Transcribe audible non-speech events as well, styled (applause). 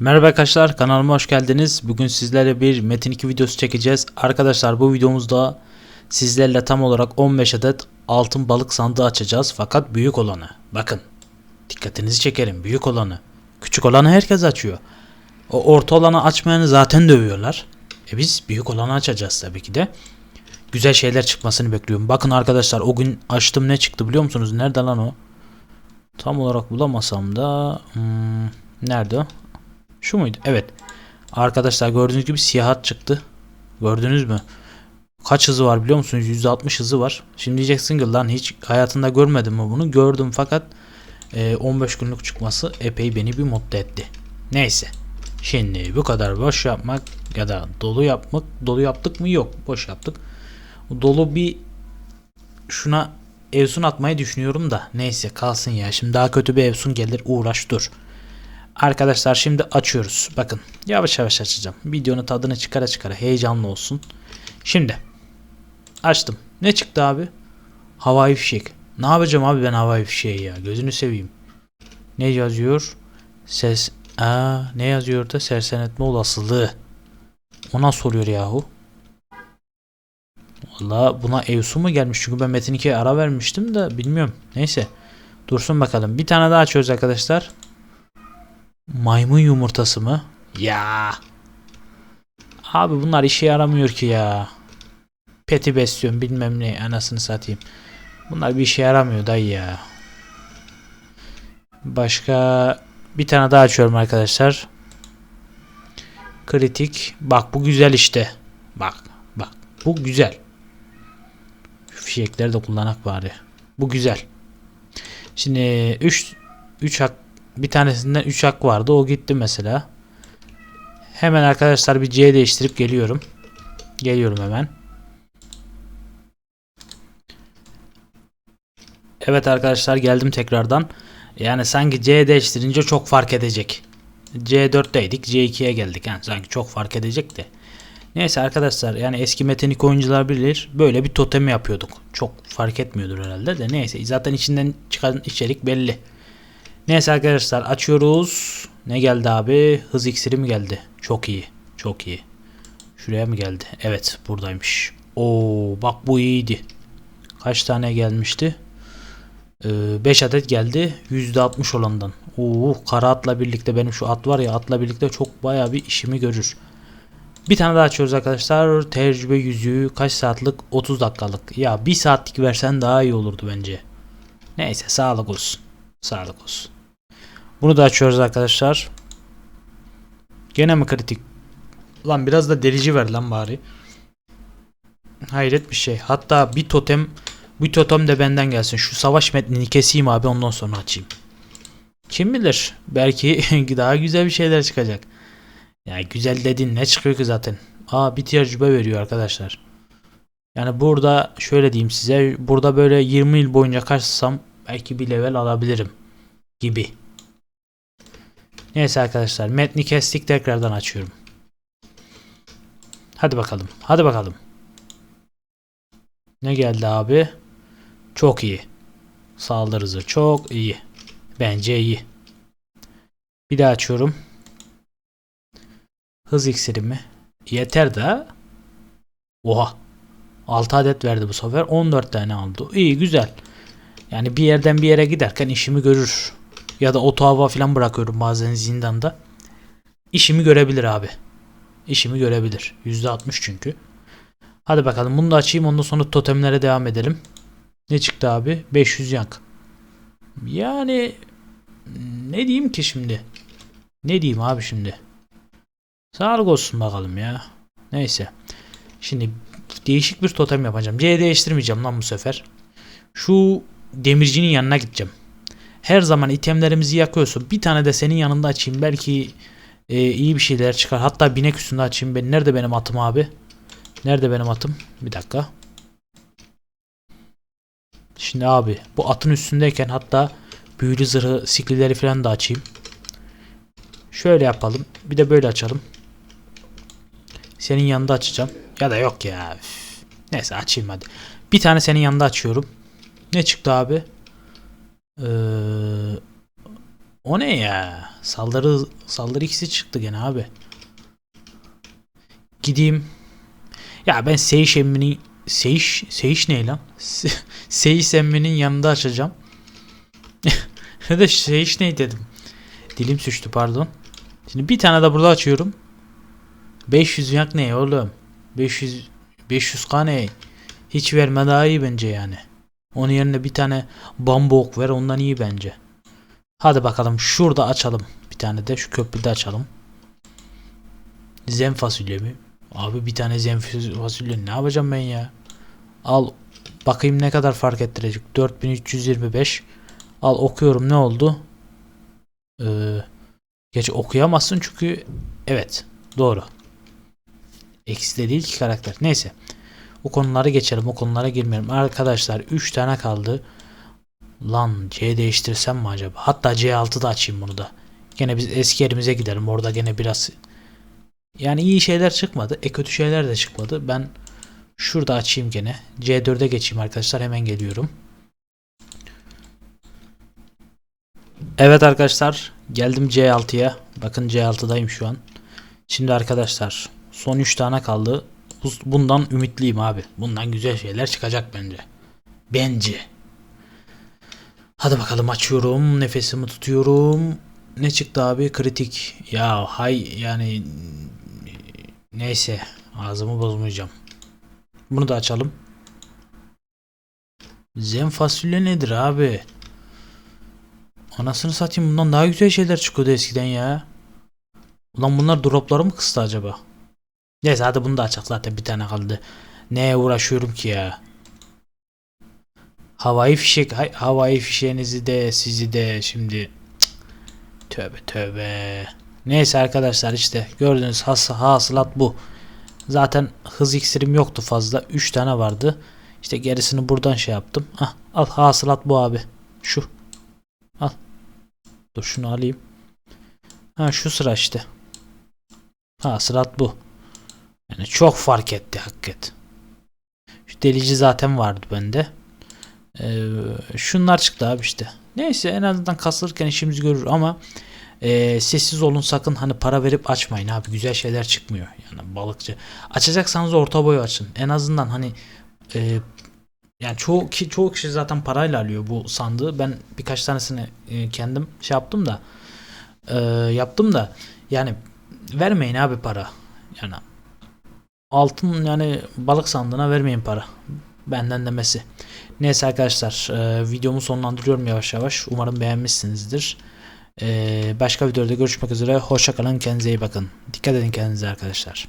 Merhaba arkadaşlar kanalıma hoş geldiniz. Bugün sizlerle bir Metin 2 videosu çekeceğiz. Arkadaşlar bu videomuzda sizlerle tam olarak 15 adet altın balık sandığı açacağız. Fakat büyük olanı. Bakın dikkatinizi çekerim büyük olanı. Küçük olanı herkes açıyor. O orta olanı açmayanı zaten dövüyorlar. E biz büyük olanı açacağız tabii ki de. Güzel şeyler çıkmasını bekliyorum. Bakın arkadaşlar o gün açtım ne çıktı biliyor musunuz? Nerede lan o? Tam olarak bulamasam da hmm, nerede o? Şu muydu? Evet. Arkadaşlar gördüğünüz gibi siyahat çıktı. Gördünüz mü? Kaç hızı var biliyor musunuz? 160 hızı var. Şimdi diyeceksin ki lan hiç hayatında görmedin mi bunu? Gördüm fakat e, 15 günlük çıkması epey beni bir mutlu etti. Neyse. Şimdi bu kadar boş yapmak ya da dolu yapmak. Dolu yaptık mı? Yok. Boş yaptık. Dolu bir şuna Evsun atmayı düşünüyorum da neyse kalsın ya. Şimdi daha kötü bir Evsun gelir uğraş dur. Arkadaşlar şimdi açıyoruz. Bakın yavaş yavaş açacağım. Videonun tadını çıkara çıkara heyecanlı olsun. Şimdi açtım. Ne çıktı abi? Havai fişek. Ne yapacağım abi ben havai fişeği ya? Gözünü seveyim. Ne yazıyor? Ses Aa, ne yazıyor da sersenetme olasılığı. Ona soruyor yahu. Valla buna Evsu mu gelmiş? Çünkü ben Metin 2'ye ara vermiştim de bilmiyorum. Neyse. Dursun bakalım. Bir tane daha açıyoruz arkadaşlar. Maymun yumurtası mı? Ya. Abi bunlar işe yaramıyor ki ya. Peti besliyorum bilmem ne anasını satayım. Bunlar bir işe yaramıyor dayı ya. Başka bir tane daha açıyorum arkadaşlar. Kritik. Bak bu güzel işte. Bak bak bu güzel. Şu fişekleri de kullanak bari. Bu güzel. Şimdi 3 3 hak bir tanesinden 3 hak vardı. O gitti mesela. Hemen arkadaşlar bir C değiştirip geliyorum. Geliyorum hemen. Evet arkadaşlar geldim tekrardan. Yani sanki C değiştirince çok fark edecek. C4'teydik. C2'ye geldik. Yani sanki çok fark edecek de. Neyse arkadaşlar yani eski 2 oyuncular bilir. Böyle bir totem yapıyorduk. Çok fark etmiyordur herhalde de. Neyse zaten içinden çıkan içerik belli. Neyse arkadaşlar açıyoruz. Ne geldi abi? Hız iksiri mi geldi? Çok iyi. Çok iyi. Şuraya mı geldi? Evet buradaymış. Oo bak bu iyiydi. Kaç tane gelmişti? 5 adet geldi. %60 olandan. Oo kara atla birlikte benim şu at var ya atla birlikte çok baya bir işimi görür. Bir tane daha açıyoruz arkadaşlar. Tecrübe yüzüğü kaç saatlik? 30 dakikalık. Ya bir saatlik versen daha iyi olurdu bence. Neyse sağlık olsun. Sağlık olsun. Bunu da açıyoruz arkadaşlar. Gene mi kritik? Lan biraz da delici ver lan bari. Hayret bir şey. Hatta bir totem bir totem de benden gelsin. Şu savaş metnini keseyim abi ondan sonra açayım. Kim bilir? Belki (laughs) daha güzel bir şeyler çıkacak. Ya güzel dedin ne çıkıyor ki zaten? Aa bir tecrübe veriyor arkadaşlar. Yani burada şöyle diyeyim size. Burada böyle 20 yıl boyunca kaçsam belki bir level alabilirim. Gibi. Neyse arkadaşlar metni kestik tekrardan açıyorum. Hadi bakalım. Hadi bakalım. Ne geldi abi? Çok iyi. Saldırı hızı çok iyi. Bence iyi. Bir daha açıyorum. Hız iksiri mi? Yeter de. Oha. 6 adet verdi bu sefer. 14 tane aldı. İyi güzel. Yani bir yerden bir yere giderken işimi görür. Ya da oto hava falan bırakıyorum bazen zindanda. İşimi görebilir abi. İşimi görebilir. %60 çünkü. Hadi bakalım bunu da açayım ondan sonra totemlere devam edelim. Ne çıktı abi? 500 yank. Yani ne diyeyim ki şimdi? Ne diyeyim abi şimdi? Sağlık olsun bakalım ya. Neyse. Şimdi değişik bir totem yapacağım. C değiştirmeyeceğim lan bu sefer. Şu demircinin yanına gideceğim. Her zaman itemlerimizi yakıyorsun. Bir tane de senin yanında açayım. Belki e, iyi bir şeyler çıkar. Hatta binek üstünde açayım. Ben nerede benim atım abi? Nerede benim atım? Bir dakika. Şimdi abi bu atın üstündeyken hatta büyülü zırhı siklileri falan da açayım. Şöyle yapalım. Bir de böyle açalım. Senin yanında açacağım. Ya da yok ya. Neyse açayım hadi. Bir tane senin yanında açıyorum. Ne çıktı abi? Ee, O ne ya? Saldırı saldırı ikisi çıktı gene abi. Gideyim. Ya ben Seiş emminin Seiş Seiş ne lan? (laughs) Se- emminin yanında açacağım. (laughs) ne de Seiş ne dedim. Dilim suçtu pardon. Şimdi bir tane de burada açıyorum. 500 yak ne oğlum? 500 500k ne? Hiç verme daha iyi bence yani. Onun yerine bir tane bambu ok ver ondan iyi bence. Hadi bakalım şurada açalım. Bir tane de şu köprüde açalım. Zen fasulye mi? Abi bir tane zen fasulye ne yapacağım ben ya? Al bakayım ne kadar fark ettirecek. 4325. Al okuyorum ne oldu? Ee, geç okuyamazsın çünkü evet doğru. Eksi de değil ki karakter. Neyse. O konulara geçelim. O konulara girmeyelim. Arkadaşlar 3 tane kaldı. Lan C değiştirsem mi acaba? Hatta C6'da açayım bunu da. Gene biz eski yerimize gidelim. Orada gene biraz yani iyi şeyler çıkmadı. E kötü şeyler de çıkmadı. Ben şurada açayım gene. C4'e geçeyim arkadaşlar. Hemen geliyorum. Evet arkadaşlar. Geldim C6'ya. Bakın C6'dayım şu an. Şimdi arkadaşlar son 3 tane kaldı. Bu- Bundan ümitliyim abi. Bundan güzel şeyler çıkacak bence. Bence. Hadi bakalım açıyorum. Nefesimi tutuyorum. Ne çıktı abi? Kritik. Ya hay yani neyse ağzımı bozmayacağım. Bunu da açalım. Zen fasulye nedir abi? Anasını satayım bundan daha güzel şeyler çıkıyordu eskiden ya. Ulan bunlar dropları mı kıstı acaba? Neyse hadi bunu da açak zaten bir tane kaldı. Neye uğraşıyorum ki ya? Havai fişek, havai fişeğinizi de sizi de şimdi tövbe tövbe. Neyse arkadaşlar işte gördüğünüz has hasılat bu. Zaten hız iksirim yoktu fazla. 3 tane vardı. İşte gerisini buradan şey yaptım. Ah, al hasılat bu abi. Şu. Al. Dur şunu alayım. Ha şu sıra işte. Hasılat bu. Yani çok fark etti hakikaten. Şu delici zaten vardı bende. Ee, şunlar çıktı abi işte. Neyse en azından kasılırken işimizi görür ama e, sessiz olun sakın hani para verip açmayın abi güzel şeyler çıkmıyor yani balıkçı. Açacaksanız orta boy açın. En azından hani e, yani çoğu ki çoğu kişi zaten parayla alıyor bu sandığı. Ben birkaç tanesini e, kendim şey yaptım da e, yaptım da yani vermeyin abi para. Yani altın yani balık sandığına vermeyin para. Benden demesi. Neyse arkadaşlar e, videomu sonlandırıyorum yavaş yavaş. Umarım beğenmişsinizdir. E, başka videoda görüşmek üzere. Hoşçakalın. Kendinize iyi bakın. Dikkat edin kendinize arkadaşlar.